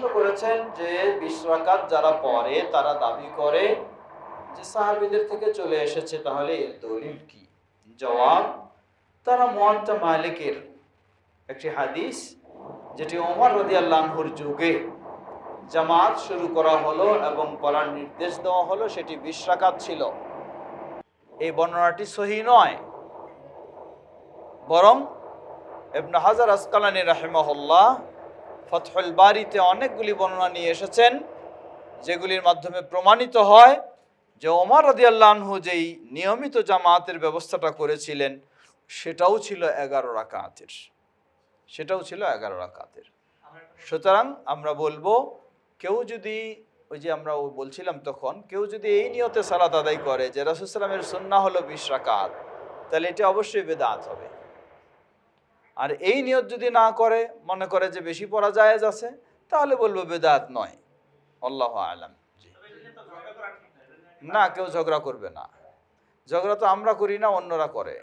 প্রশ্ন করেছেন যে বিশ রাকাত যারা পড়ে, তারা দাবি করে যে সাহাবিদের থেকে চলে এসেছে, তাহলে এর দলিল কি? জবাব, তারা মোয়াত্তা মালিকের একটি হাদিস, যেটি ওমর রদি আল্লাহর যুগে জামাত শুরু করা হলো এবং পড়ার নির্দেশ দেওয়া হলো, সেটি বিশ রাকাত ছিল। এই বর্ণনাটি সহি নয়। বরং ইবনে হাজার আসকালানি রাহিমাহুল্লাহ ফতহুল বাড়িতে অনেকগুলি বর্ণনা নিয়ে এসেছেন, যেগুলির মাধ্যমে প্রমাণিত হয় যে ওমর রদিয়াল্লাহু যেই নিয়মিত জামাতের ব্যবস্থাটা করেছিলেন, সেটাও ছিল এগারো রাকাতের। সেটাও ছিল এগারো রাকাতের। সুতরাং আমরা বলব, কেউ যদি ওই যে আমরা বলছিলাম তখন, কেউ যদি এই নিয়তে সালাত আদায় করে যে রাসুসালামের সন্না হলো বিশ রাকাত, তাহলে এটা অবশ্যই বেদাত হবে। আর এই নিয়ত যদি না করে, মনে করে যে বেশি পড়া জায়েজ আছে, তাহলে বলব বেদাত নয়। আল্লাহ আলাম। না, কেউ ঝগড়া করবে না। ঝগড়া তো আমরা করি না, অন্যরা করে।